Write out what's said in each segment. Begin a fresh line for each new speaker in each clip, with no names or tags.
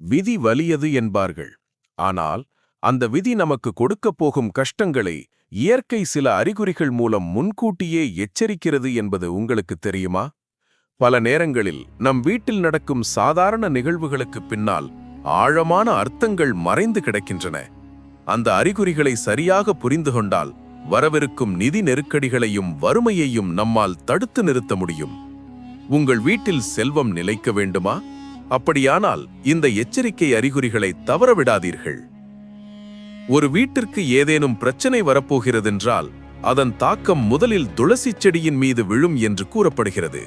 விதி வலியது என்பார்கள். ஆனால் அந்த விதி நமக்கு கொடுக்கப் போகும் கஷ்டங்களை இயற்கை சில அறிகுறிகள் மூலம் முன்கூட்டியே எச்சரிக்கிறது என்பது உங்களுக்கு தெரியுமா? பல நேரங்களில் நம் வீட்டில் நடக்கும் சாதாரண நிகழ்வுகளுக்கு பின்னால் ஆழமான அர்த்தங்கள் மறைந்து கிடக்கின்றன. அந்த அறிகுறிகளை சரியாக புரிந்து கொண்டால் வரவிருக்கும் நிதி நெருக்கடிகளையும் வறுமையையும் நம்மால் தடுத்து நிறுத்த முடியும். உங்கள் வீட்டில் செல்வம் நிலைக்க வேண்டுமா? அப்படியானால் இந்த எச்சரிக்கை அறிகுறிகளை தவறவிடாதீர்கள். ஒரு வீட்டிற்கு ஏதேனும் பிரச்சனை வரப்போகிறதென்றால் அதன் தாக்கம் முதலில் துளசி செடியின் மீது விழும் என்று கூறப்படுகிறது.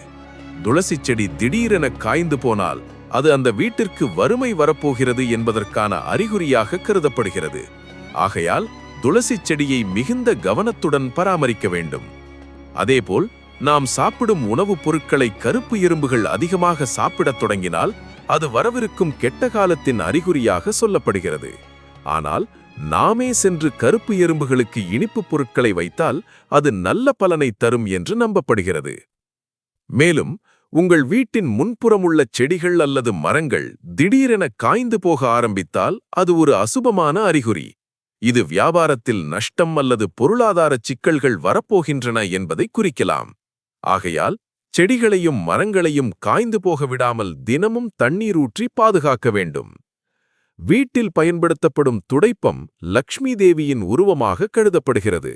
துளசி செடி திடீரென காய்ந்து போனால் அது அந்த வீட்டிற்கு வறுமை வரப்போகிறது என்பதற்கான அறிகுறியாக கருதப்படுகிறது. ஆகையால் துளசி செடியை மிகுந்த கவனத்துடன் பராமரிக்க வேண்டும். அதேபோல் நாம் சாப்பிடும் உணவுப் பொருட்களை கருப்பு எறும்புகள் அதிகமாக சாப்பிடத் தொடங்கினால் அது வரவிருக்கும் கெட்ட காலத்தின் அறிகுறியாக சொல்லப்படுகிறது. ஆனால் நாமே சென்று கருப்பு எறும்புகளுக்கு இனிப்புப் பொருட்களை வைத்தால் அது நல்ல பலனை தரும் என்று நம்பப்படுகிறது. மேலும் உங்கள் வீட்டின் முன்புறமுள்ள செடிகள் அல்லது மரங்கள் திடீரென காய்ந்து போக ஆரம்பித்தால் அது ஒரு அசுபமான அறிகுறி. இது வியாபாரத்தில் நஷ்டம் அல்லது பொருளாதார சிக்கல்கள் வரப்போகின்றன என்பதை குறிக்கலாம். ஆகையால் செடிகளையும் மரங்களையும் காய்ந்து போக விடாமல் தினமும் தண்ணீர் ஊற்றி பாதுகாக்க வேண்டும். வீட்டில் பயன்படுத்தப்படும் துடைப்பம் லக்ஷ்மி தேவியின் உருவமாக கருதப்படுகிறது.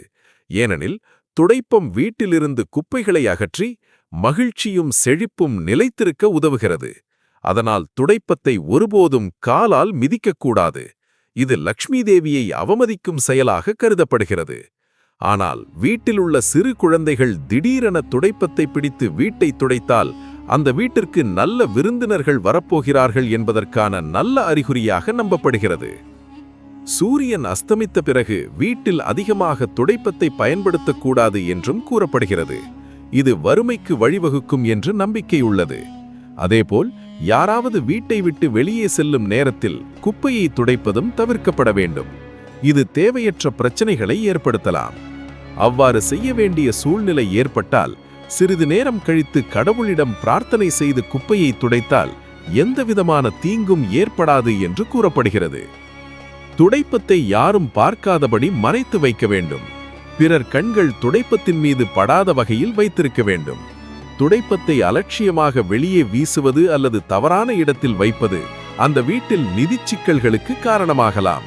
ஏனெனில் துடைப்பம் வீட்டிலிருந்து குப்பைகளை அகற்றி மகிழ்ச்சியும் செழிப்பும் நிலைத்திருக்க உதவுகிறது. அதனால் துடைப்பத்தை ஒருபோதும் காலால் மிதிக்கக்கூடாது. இது லக்ஷ்மி தேவியை அவமதிக்கும் செயலாக கருதப்படுகிறது. ஆனால் வீட்டில் உள்ள சிறு குழந்தைகள் திடீரென துடைப்பத்தை பிடித்து வீட்டை துடைத்தால் அந்த வீட்டிற்கு நல்ல விருந்தினர்கள் வரப்போகிறார்கள் என்பதற்கான நல்ல அறிகுறியாக நம்பப்படுகிறது. சூரியன் அஸ்தமித்த பிறகு வீட்டில் அதிகமாக துடைப்பத்தை பயன்படுத்தக்கூடாது என்றும் கூறப்படுகிறது. இது வறுமைக்கு வழிவகுக்கும் என்று நம்பிக்கை உள்ளது. அதேபோல் யாராவது வீட்டை விட்டு வெளியே செல்லும் நேரத்தில் குப்பையை துடைப்பதும் தவிர்க்கப்பட வேண்டும். இது தேவையற்ற பிரச்சனைகளை ஏற்படுத்தலாம். அவ்வாறு செய்ய வேண்டிய சூழ்நிலை ஏற்பட்டால் சிறிது நேரம் கழித்து கடவுளிடம் பிரார்த்தனை செய்து குப்பையை துடைத்தால் எந்தவிதமான தீங்கும் ஏற்படாது என்று கூறப்படுகிறது. துடைப்பத்தை யாரும் பார்க்காதபடி மறைத்து வைக்க வேண்டும். பிறர் கண்கள் துடைப்பத்தின் மீது படாத வகையில் வைத்திருக்க வேண்டும். துடைப்பத்தை அலட்சியமாக வெளியே வீசுவது அல்லது தவறான இடத்தில் வைப்பது அந்த வீட்டில் நிதி சிக்கல்களுக்கு காரணமாகலாம்.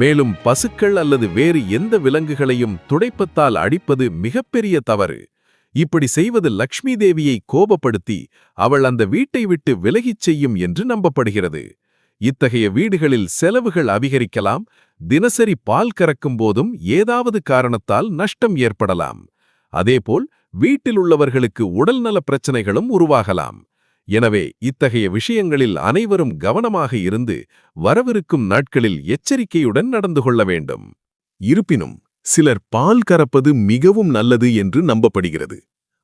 மேலும் பசுக்கள் அல்லது வேறு எந்த விலங்குகளையும் துடைப்பத்தால் அடிப்பது மிகப்பெரிய தவறு. இப்படி செய்வது லக்ஷ்மி தேவியை கோபப்படுத்தி அவள் அந்த வீட்டை விட்டு விலகிச் செய்யும் என்று நம்பப்படுகிறது. இத்தகைய வீடுகளில் செலவுகள் அதிகரிக்கலாம் தினசரி பால் கறக்கும் போதும் ஏதாவது காரணத்தால் நஷ்டம் ஏற்படலாம். அதேபோல் வீட்டில் உள்ளவர்களுக்கு உடல்நல பிரச்சனைகளும் உருவாகலாம். எனவே இத்தகைய விஷயங்களில் அனைவரும் கவனமாக இருந்து வரவிருக்கும் நாட்களில் எச்சரிக்கையுடன் நடந்து கொள்ள வேண்டும். இருப்பினும் சிலர் பால் கறப்பது மிகவும் நல்லது என்று நம்பப்படுகிறது.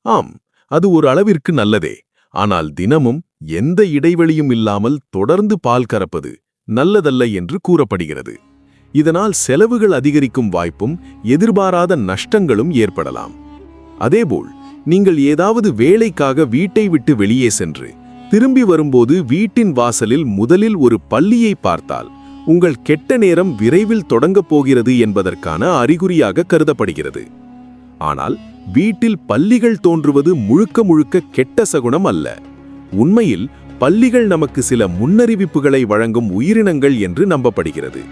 ஆம் அது ஒரு அளவிற்கு நல்லதே. ஆனால் தினமும் எந்த இடைவெளியும் இல்லாமல் தொடர்ந்து பால் கறப்பது நல்லதல்ல என்று கூறப்படுகிறது. இதனால் செலவுகள் அதிகரிக்கும் வாய்ப்பும் எதிர்பாராத நஷ்டங்களும் ஏற்படலாம். அதேபோல் நீங்கள் ஏதாவது வேலைக்காக வீட்டை விட்டு வெளியே சென்று திரும்பி வரும்போது வீட்டின் வாசலில் முதலில் ஒரு பள்ளியை பார்த்தால் உங்கள் கெட்ட நேரம் விரைவில் தொடங்கப் போகிறது என்பதற்கான அறிகுறியாக கருதப்படுகிறது. ஆனால் வீட்டில் பள்ளிகள் தோன்றுவது முழுக்க முழுக்க கெட்ட சகுனம் அல்ல. உண்மையில் பள்ளிகள் நமக்கு சில முன்னறிவிப்புகளை வழங்கும் உயிரினங்கள் என்று நம்பப்படுகிறது.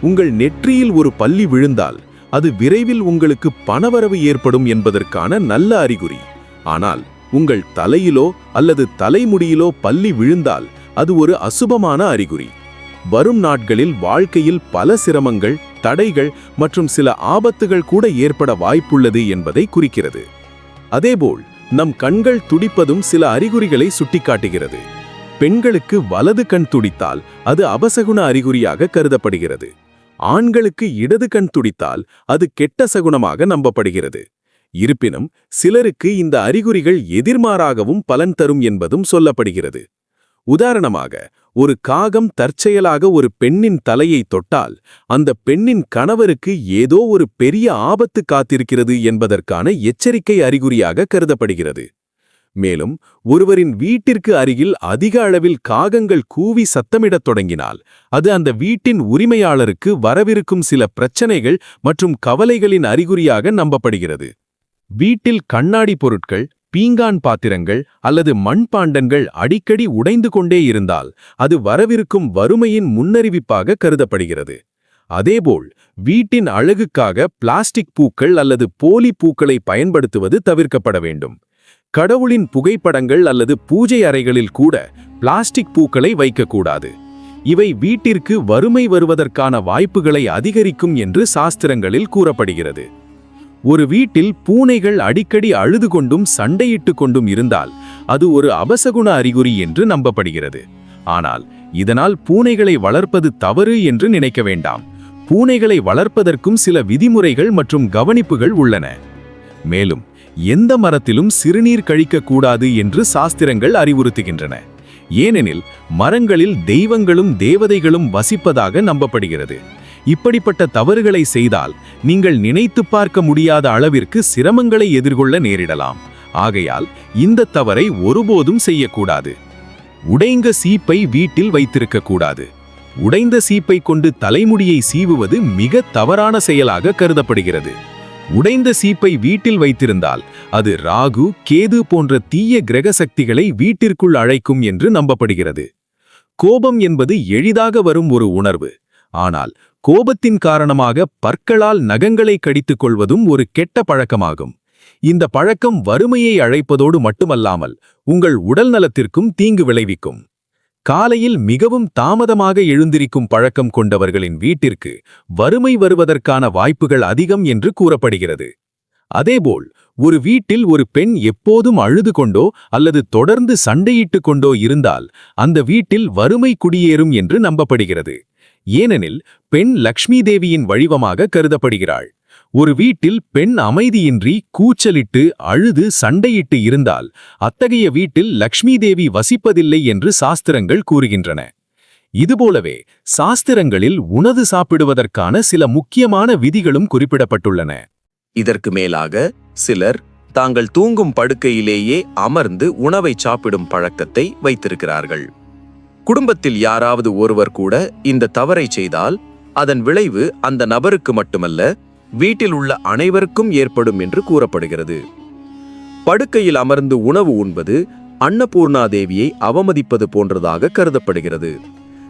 உங்கள் நெற்றியில் ஒரு பள்ளி விழுந்தால் அது விரைவில் உங்களுக்கு பணவரவு ஏற்படும் என்பதற்கான நல்ல அறிகுறி. ஆனால் உங்கள் தலையிலோ அல்லது தலைமுடியிலோ பள்ளி விழுந்தால் அது ஒரு அசுபமான அறிகுறி. வரும் நாட்களில் வாழ்க்கையில் பல சிரமங்கள் தடைகள் மற்றும் சில ஆபத்துகள் கூட ஏற்பட வாய்ப்புள்ளது என்பதை குறிக்கிறது. அதேபோல் நம் கண்கள் துடிப்பதும் சில அறிகுறிகளை சுட்டிக்காட்டுகிறது. பெண்களுக்கு வலது கண் துடித்தால் அது அபசகுண அறிகுறியாக கருதப்படுகிறது. ஆண்களுக்கு இடது கண் துடித்தால் அது கெட்ட சகுனமாக நம்பப்படுகிறது. இருப்பினும் சிலருக்கு இந்த அறிகுறிகள் எதிர்மாறாகவும் பலன் தரும் என்பதும் சொல்லப்படுகிறது. உதாரணமாக ஒரு காகம் தற்செயலாக ஒரு பெண்ணின் தலையை தொட்டால் அந்த பெண்ணின் கணவருக்கு ஏதோ ஒரு பெரிய ஆபத்து காத்திருக்கிறது என்பதற்கான எச்சரிக்கை அறிகுறியாக கருதப்படுகிறது.
மேலும் ஒருவரின் வீட்டிற்கு அருகில் அதிக அளவில் காகங்கள் கூவி சத்தமிடத் தொடங்கினால் அது அந்த வீட்டின் உரிமையாளருக்கு வரவிருக்கும் சில பிரச்சனைகள் மற்றும் கவலைகளின் அறிகுறியாக நம்பப்படுகிறது. வீட்டில் கண்ணாடி பொருட்கள் பீங்கான் பாத்திரங்கள் அல்லது மண்பாண்டங்கள் அடிக்கடி உடைந்து கொண்டே இருந்தால் அது வரவிருக்கும் வறுமையின் முன்னறிவிப்பாக கருதப்படுகிறது. அதேபோல் வீட்டின் அழகுக்காக பிளாஸ்டிக் பூக்கள் அல்லது போலி பூக்களை பயன்படுத்துவது தவிர்க்கப்பட வேண்டும். கடவுளின் புகைப்படங்கள் அல்லது பூஜை அறைகளில் கூட பிளாஸ்டிக் பூக்களை வைக்கக்கூடாது. இவை வீட்டிற்கு வறுமை வருவதற்கான வாய்ப்புகளை அதிகரிக்கும் என்று சாஸ்திரங்களில் கூறப்படுகிறது. ஒரு வீட்டில் பூனைகள் அடிக்கடி அழுது கொண்டும் சண்டையிட்டு கொண்டும் இருந்தால் அது ஒரு அபசகுண அறிகுறி என்று நம்பப்படுகிறது. ஆனால் இதனால் பூனைகளை வளர்ப்பது தவறு என்று நினைக்க வேண்டாம். பூனைகளை வளர்ப்பதற்கும் சில விதிமுறைகள் மற்றும் கவனிப்புகள் உள்ளன. மேலும் எந்த மரத்திலும் சிறுநீர் கழிக்கக்கூடாது என்று சாஸ்திரங்கள் அறிவுறுத்துகின்றன. ஏனெனில் மரங்களில் தெய்வங்களும் தேவதைகளும் வசிப்பதாக நம்பப்படுகிறது. இப்படிப்பட்ட தவறுகளை செய்தால் நீங்கள் நினைத்து பார்க்க முடியாத அளவிற்கு சிரமங்களை எதிர்கொள்ள நேரிடலாம். ஆகையால் இந்த தவறை ஒருபோதும் செய்யக்கூடாது. உடைந்த சீப்பை வீட்டில் வைத்திருக்கக்கூடாது. உடைந்த சீப்பை கொண்டு தலைமுடியை சீவுவது மிக தவறான செயலாக கருதப்படுகிறது. உடைந்த சீப்பை வீட்டில் வைத்திருந்தால் அது ராகு கேது போன்ற தீய கிரக சக்திகளை வீட்டிற்குள் அழைக்கும் என்று நம்பப்படுகிறது. கோபம் என்பது எளிதாக வரும் ஒரு உணர்வு. ஆனால் கோபத்தின் காரணமாக பற்களால் நகங்களை கடித்துக் கொள்வதும் ஒரு கெட்ட பழக்கமாகும். இந்த பழக்கம் வறுமையை அழைப்பதோடு மட்டுமல்லாமல் உங்கள் உடல் நலத்திற்கும் தீங்கு விளைவிக்கும். காலையில் மிகவும் தாமதமாக எழுந்திருக்கும் பழக்கம் கொண்டவர்களின் வீட்டிற்கு வறுமை வருவதற்கான வாய்ப்புகள் அதிகம் என்று கூறப்படுகிறது. அதேபோல் ஒரு வீட்டில் ஒரு பெண் எப்போதும் அழுது கொண்டோ அல்லது தொடர்ந்து சண்டையிட்டுக் கொண்டோ இருந்தால் அந்த வீட்டில் வறுமை குடியேறும் என்று நம்பப்படுகிறது. ஏனெனில் பெண் லக்ஷ்மி தேவியின் வழிவமாக கருதப்படுகிறாள். ஒரு வீட்டில் பெண் அமைதியின்றி கூச்சலிட்டு அழுது சண்டையிட்டு இருந்தால் அத்தகைய வீட்டில் லக்ஷ்மி தேவி வசிப்பதில்லை என்று சாஸ்திரங்கள் கூறுகின்றன. இதுபோலவே சாஸ்திரங்களில் உணவு சாப்பிடுவதற்கான சில முக்கியமான விதிகளும் குறிப்பிடப்பட்டுள்ளன.
இதற்கு மேலாக சிலர் தாங்கள் தூங்கும் படுக்கையிலேயே அமர்ந்து உணவை சாப்பிடும் பழக்கத்தை வைத்திருக்கிறார்கள். குடும்பத்தில் யாராவது ஒருவர் கூட இந்த தவறை செய்தால் அதன் விளைவு அந்த நபருக்கு மட்டுமல்ல வீட்டில் உள்ள அனைவருக்கும் ஏற்படும் என்று கூறப்படுகிறது. படுக்கையில் அமர்ந்து உணவு உண்பது அன்னபூர்ணா தேவியை அவமதிப்பது போன்றதாக கருதப்படுகிறது.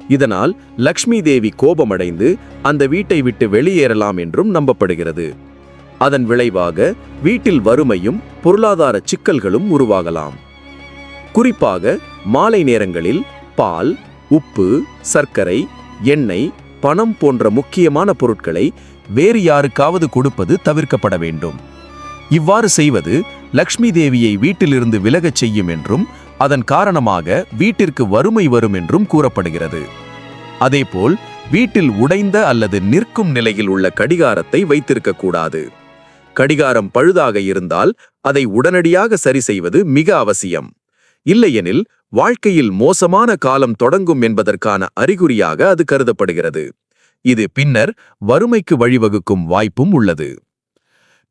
இதனால் லக்ஷ்மி தேவி கோபமடைந்து அந்த வீட்டை விட்டு வெளியேறலாம் என்றும் நம்பப்படுகிறது. அதன் விளைவாக வீட்டில் வறுமையும் பொருளாதார சிக்கல்களும் உருவாகலாம். குறிப்பாக மாலை நேரங்களில் பால் உப்பு சர்க்கரை எண்ணெய் பணம் போன்ற முக்கியமான பொருட்களை வேறு யாருக்காவது கொடுப்பது தவிர்க்கப்பட வேண்டும். இவ்வாறு செய்வது லக்ஷ்மி தேவியை வீட்டிலிருந்து விலகச் செய்யும் என்றும் அதன் காரணமாக வீட்டிற்கு வறுமை வரும் என்றும் கூறப்படுகிறது. அதேபோல் வீட்டில் உடைந்த அல்லது நிற்கும் நிலையில் உள்ள கடிகாரத்தை வைத்திருக்கக்கூடாது கடிகாரம் பழுதாக இருந்தால் அதை உடனடியாக சரி செய்வது மிக அவசியம். இல்லையெனில் வாழ்க்கையில் மோசமான காலம் தொடங்கும் என்பதற்கான அறிகுறியாக அது கருதப்படுகிறது. இது பின்னர் வறுமைக்கு வழிவகுக்கும் வாய்ப்பும் உள்ளது.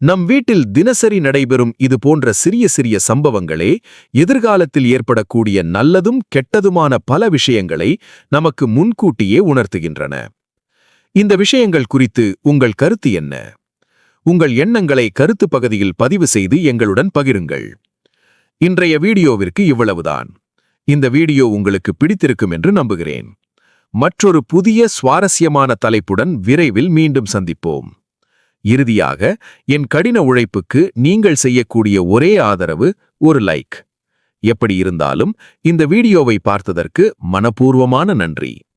நம் வீட்டில் தினசரி நடைபெறும் இது போன்ற சிறிய சிறிய சம்பவங்களே எதிர்காலத்தில் ஏற்படக்கூடிய நல்லதும் கெட்டதுமான பல விஷயங்களை நமக்கு முன்கூட்டியே உணர்த்துகின்றன. இந்த விஷயங்கள் குறித்து உங்கள் கருத்து என்ன? உங்கள் எண்ணங்களை கருத்து பகுதியில் பதிவு செய்து எங்களுடன் பகிருங்கள். இன்றைய வீடியோவிற்கு இவ்வளவுதான். இந்த வீடியோ உங்களுக்கு பிடித்திருக்கும் என்று நம்புகிறேன். மற்றொரு புதிய சுவாரஸ்யமான தலைப்புடன் விரைவில் மீண்டும் சந்திப்போம். இறுதியாக என் கடின உழைப்புக்கு நீங்கள் செய்யக்கூடிய ஒரே ஆதரவு ஒரு லைக். எப்படி இருந்தாலும் இந்த வீடியோவை பார்த்ததற்கு மனப்பூர்வமான நன்றி.